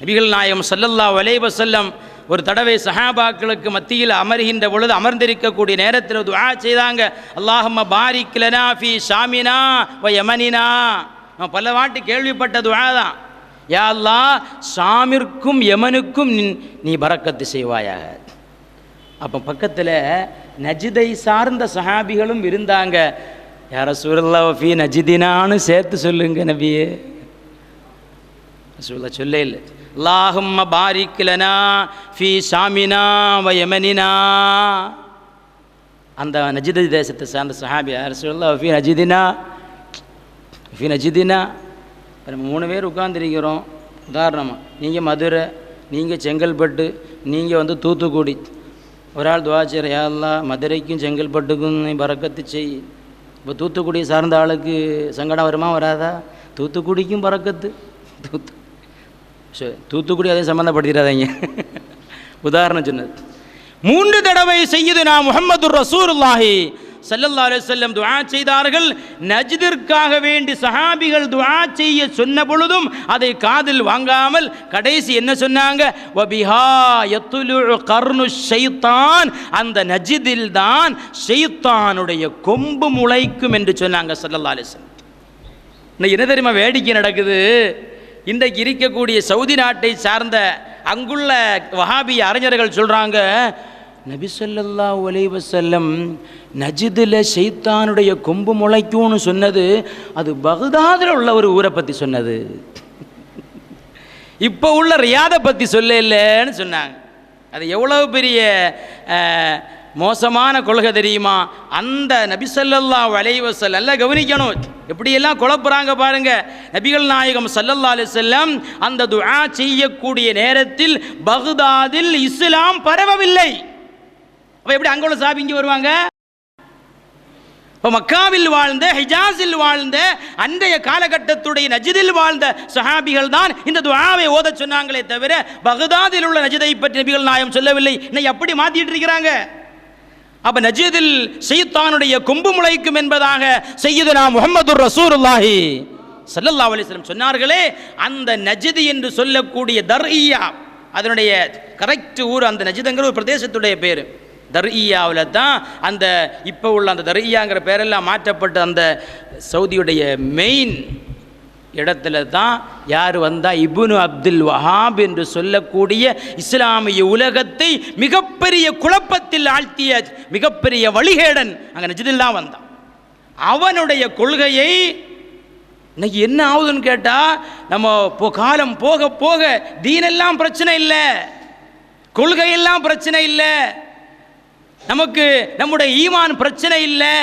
நபிகள் நாயகம் சல்லல்லா வலைவ செல்லம் ஒரு தடவை சஹாபாக்களுக்கு மத்தியில் அமர்கின்ற பொழுது அமர்ந்திருக்கக்கூடிய நேரத்தில் துவா செய்தாங்க. அல்லாஹம்ம பாரிக் லனா ஃபி ஷாமினா வ யமனினா. நான் பல வாட்டி கேள்விப்பட்ட துவா தான். யா அல்லாஹ் ஷாமிற்கும் யமனுக்கும் நீ- பறக்கத்து செய்வாயாக. அப்போ பக்கத்தில் நஜிதை சார்ந்த சஹாபிகளும் இருந்தாங்க. யார சூரல்லா ஃபி நஜிதினான்னு சேர்த்து சொல்லுங்க நபியே. சொல்ல இல்லை. லாஹும் பாரிக்கிலனா ஃபி ஷாமினா வ அந்த நஜித் தேசத்தை சார்ந்த சஹாபி அரசுல்லா ஃபி நஜிதினா ஃபி நஜிதினா இப்போ நம்ம மூணு பேர் உட்காந்துருக்கிறோம் உதாரணமாக நீங்கள் மதுரை நீங்கள் செங்கல்பட்டு நீங்கள் வந்து தூத்துக்குடி ஒரு ஆள் துவாச்சர் யாரெல்லாம் மதுரைக்கும் செங்கல்பட்டுக்கும் நீ பறக்கத்து செய் இப்போ தூத்துக்குடி சார்ந்த ஆளுக்கு சங்கடம் வருமா வராதா தூத்துக்குடிக்கும் பறக்கத்து தூத்து ஸோ தூத்துக்குடி அதையும் சம்மந்தப்படுத்திடாதீங்க உதாரணம் சொன்னது மூன்று தடவை செய்யுது நான் முஹம்மது ரசூருல்லாஹி சல்லல்லா அலி செல்லம் துவா செய்தார்கள். நஜ்திற்காக வேண்டி சஹாபிகள் துவா செய்ய சொன்ன பொழுதும் அதை காதில் வாங்காமல் கடைசி என்ன சொன்னாங்க? வபிஹா யத்துலு கர்னு ஷைத்தான். அந்த நஜிதில் தான் ஷைத்தானுடைய கொம்பு முளைக்கும் என்று சொன்னாங்க சல்லல்லா அலைஹி இன்னைக்கு என்ன தெரியுமா வேடிக்கை நடக்குது? இன்றைக்கு இருக்கக்கூடிய சவுதி நாட்டை சார்ந்த அங்குள்ள வஹாபி அறிஞர்கள் சொல்கிறாங்க நபி ஸல்லல்லாஹு செல்லம் நஜிதில் ஷைத்தானுடைய கொம்பு முளைக்கும்னு சொன்னது அது பகுதாதில் உள்ள ஒரு ஊரை பற்றி சொன்னது. இப்போ உள்ள ரியாதை பற்றி சொல்ல இல்லைன்னு சொன்னாங்க. அது எவ்வளவு பெரிய மோசமான கொள்கை தெரியுமா? அந்த நபிசல்லா அலைஹி எல்லாம் கவனிக்கணும். எப்படியெல்லாம் குழப்புறாங்க பாருங்க. நபிகள் நாயகம் சல்லல்லா செல்லம் அந்த துஆ செய்யக்கூடிய நேரத்தில் பகுதாதில் இஸ்லாம் பரவவில்லை. அப்போ எப்படி அங்குள்ள உள்ள சாபி இங்கே வருவாங்க? இப்போ மக்காவில் வாழ்ந்த ஹிஜாஸில் வாழ்ந்த அன்றைய காலகட்டத்துடைய நஜிதில் வாழ்ந்த சஹாபிகள் தான் இந்த துவாவை ஓதச் சொன்னாங்களே தவிர பகதாதில் உள்ள நஜிதை பற்றி நபிகள் நாயம் சொல்லவில்லை. இன்னைக்கு அப்படி மாற்றிட்டு இருக்கிறாங்க. அப்ப நஜீதில் ஷைத்தானுடைய கொம்பு முளைக்கும் என்பதாக செய்யுதுனா நாம் முகமது ரசூருல்லாஹி சல்லல்லா அலிஸ்லம் சொன்னார்களே அந்த நஜிதி என்று சொல்லக்கூடிய தர்இயா அதனுடைய கரெக்ட் ஊர் அந்த நஜிதுங்கிற ஒரு பிரதேசத்துடைய பேர். தர்இயாவில் தான் அந்த இப்போ உள்ள அந்த தர்இயாங்கிற பேரெல்லாம் மாற்றப்பட்டு அந்த சவுதியுடைய மெயின் இடத்துல தான் யார் வந்தால் இபுனு அப்துல் வஹாப் என்று சொல்லக்கூடிய இஸ்லாமிய உலகத்தை மிகப்பெரிய குழப்பத்தில் ஆழ்த்திய மிகப்பெரிய வழிகேடன் அங்கே நஜிதில்லாம் வந்தான். அவனுடைய கொள்கையை இன்னைக்கு என்ன ஆகுதுன்னு கேட்டால் நம்ம போ காலம் போக போக தீனெல்லாம் பிரச்சனை இல்லை. கொள்கையெல்லாம் பிரச்சனை இல்லை. நமக்கு நம்முடைய ஈமான் பிரச்சனை இல்லை.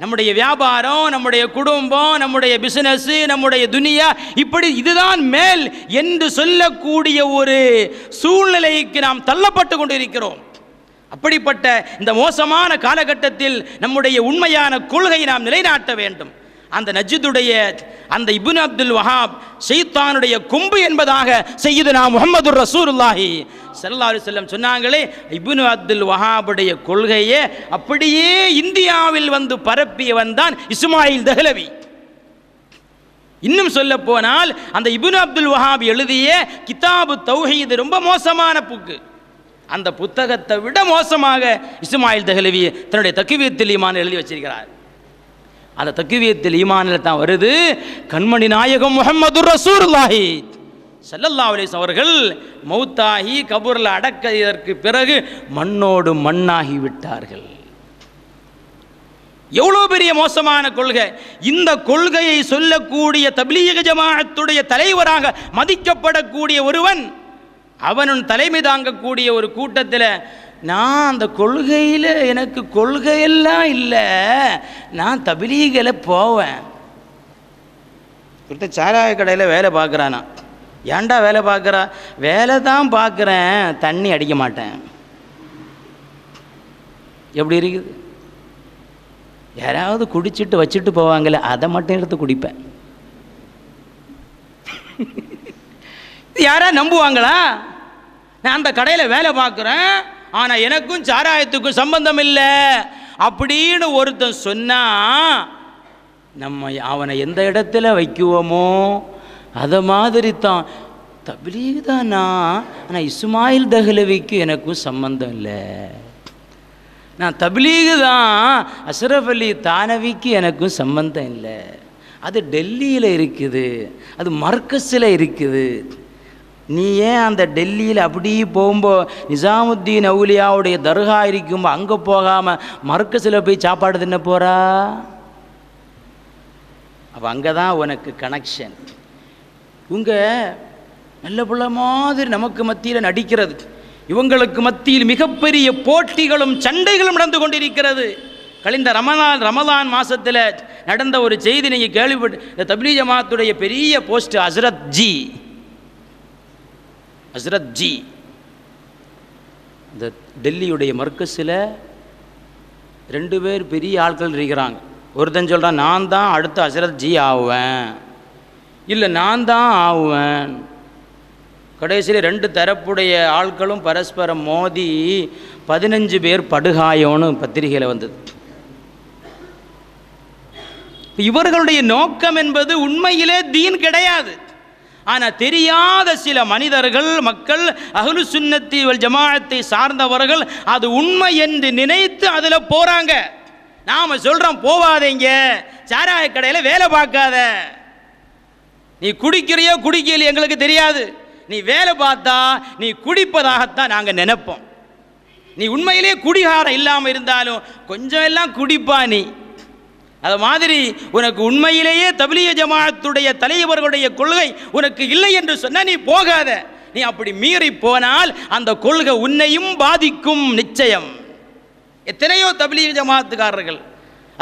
நம்முடைய வியாபாரம் நம்முடைய குடும்பம் நம்முடைய பிசினஸ் நம்முடைய துனியா இப்படி இதுதான் மேல் என்று சொல்லக்கூடிய ஒரு சூழ்நிலைக்கு நாம் தள்ளப்பட்டு கொண்டிருக்கிறோம். அப்படிப்பட்ட இந்த மோசமான காலகட்டத்தில் நம்முடைய உண்மையான கொள்கையை நாம் நிலைநாட்ட வேண்டும். அந்த நஜிதுடைய அந்த இப்னு அப்துல் வஹாப் செய்தானுடைய கொம்பு என்பதாக செய்யுதுனா நான் ரசூலுல்லாஹி ரசூருல்லாஹி செல்லாரு செல்லம் சொன்னாங்களே இப்னு அப்துல் வஹாபுடைய கொள்கையை அப்படியே இந்தியாவில் வந்து பரப்பியவன் தான் இஸ்மாயில் தஹலவி. இன்னும் சொல்ல போனால் அந்த இப்னு அப்துல் வஹாப் எழுதிய கிதாபு தௌஹீது ரொம்ப மோசமான புக்கு. அந்த புத்தகத்தை விட மோசமாக இஸ்மாயில் தஹலவி தன்னுடைய தக்குவியத்தில் ஈமான் எழுதி வச்சிருக்கிறார். அந்த தக்குவியத்தில் ஈமானில் தான் வருது. கண்மணி நாயகம் முகமது ரசூலுல்லாஹி ஸல்லல்லாஹு அலைஹி அவர்கள் மௌத்தாகி கபூரில் அடக்க இதற்கு பிறகு மண்ணோடு மண்ணாகி விட்டார்கள். எவ்வளோ பெரிய மோசமான கொள்கை. இந்த கொள்கையை சொல்லக்கூடிய தபிலீக ஜமாத்துடைய தலைவராக மதிக்கப்படக்கூடிய ஒருவன் அவனும் தலைமை தாங்கக்கூடிய ஒரு கூட்டத்தில் நான் அந்த கொள்கையில் எனக்கு கொள்கையெல்லாம் இல்லை. நான் தபிலீகில் போவேன். ஒருத்தன் சாராய கடையில் வேலை பார்க்குறானா. ஏன்டா வேலை பார்க்குறா? வேலை தான் பார்க்குறேன். தண்ணி அடிக்க மாட்டேன். எப்படி இருக்குது? யாராவது குடிச்சிட்டு வச்சுட்டு போவாங்கல்ல அதை மட்டும் எடுத்து குடிப்பேன். யாராவது யாரா நம்புவாங்களா? நான் அந்த கடையில் வேலை பார்க்குறேன். ஆனால் எனக்கும் சாராயத்துக்கும் சம்பந்தம் இல்லை அப்படின்னு ஒருத்தன் சொன்னால் நம்ம அவனை எந்த இடத்துல வைக்குவோமோ அதை மாதிரி தான் தபிலீக் தானா ஆனால் இஸ்மாயில் தஹ்லவிக்கு எனக்கும் சம்பந்தம் இல்லை. நான் தபிலீகு தான் அஷ்ரஃப் அலி தானவிக்கு எனக்கும் சம்பந்தம் இல்லை. அது டெல்லியில் இருக்குது. அது மர்க்கஸில் இருக்குது. நீ ஏன் அந்த டெல்லியில் அப்படியே போகும்போது நிசாமுத்தீன் அவுலியாவுடைய தர்கா இருக்கும்போது அங்கே போகாமல் மர்க்கஸில் போய் சாப்பாடு தின்ன போகிறா அப்போ அங்கே தான் உனக்கு கனெக்ஷன் இவங்க நல்ல பிள்ளை மாதிரி நமக்கு மத்தியில் நடிக்கிறது. இவங்களுக்கு மத்தியில் மிகப்பெரிய போட்டிகளும் சண்டைகளும் நடந்து கொண்டிருக்கிறது. கழிந்த ரமலான் ரமலான் மாசத்தில் நடந்த ஒரு செய்தி நீங்கள் கேள்விப்பட்டு இந்த தபிலி ஜமாத்துடைய பெரிய போஸ்ட் ஹஸ்ரத் ஜி. ஹஸ்ரத் ஜி. இந்த டெல்லியுடைய மர்க்கஸில் ரெண்டு பேர் பெரிய ஆட்கள் இருக்கிறாங்க. ஒருத்தன் சொல்கிறான் நான் தான் அடுத்த ஹசரத் ஜி ஆவேன். இல்லை நான் தான் ஆவேன். கடைசியில் ரெண்டு தரப்புடைய ஆட்களும் பரஸ்பரம் மோதி பதினஞ்சு பேர் படுகாயம்னு பத்திரிகையில் வந்தது. இவர்களுடைய நோக்கம் என்பது உண்மையிலே தீன் கிடையாது. ஆனால் தெரியாத சில மனிதர்கள் மக்கள் அகலு சுன்னத்தி ஜமாத்தை சார்ந்தவர்கள் அது உண்மை என்று நினைத்து அதில் போகிறாங்க நாம் சொல்கிறோம் போவாதீங்க சாராய கடையில் வேலை பார்க்காத. நீ குடிக்கிறியோ குடிக்கலையோ எங்களுக்கு தெரியாது. நீ வேலை பார்த்தா நீ குடிப்பதாகத்தான் நாங்கள் நினைப்போம். நீ உண்மையிலே குடிகாரம் இல்லாமல் இருந்தாலும் கொஞ்சம் எல்லாம் குடிப்பா நீ. அது மாதிரி உனக்கு உண்மையிலேயே தபிலிய ஜமாத்துடைய தலைவர்களுடைய கொள்கை உனக்கு இல்லை என்று சொன்ன நீ போகாத. நீ அப்படி மீறி போனால் அந்த கொள்கை உன்னையும் பாதிக்கும் நிச்சயம். எத்தனையோ தபிலிய ஜமாத்துக்காரர்கள்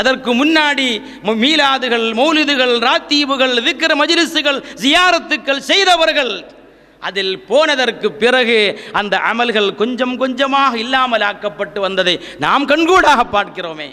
அதற்கு முன்னாடி மீலாதுகள் மௌலிதுகள் ராத்தீவுகள் விக்கிர மஜ்லிஸுகள் ஜியாரத்துக்கள் செய்தவர்கள் அதில் போனதற்கு பிறகு அந்த அமல்கள் கொஞ்சம் கொஞ்சமாக இல்லாமல் ஆக்கப்பட்டு வந்ததை நாம் கண்கூடாக பார்க்கிறோமே.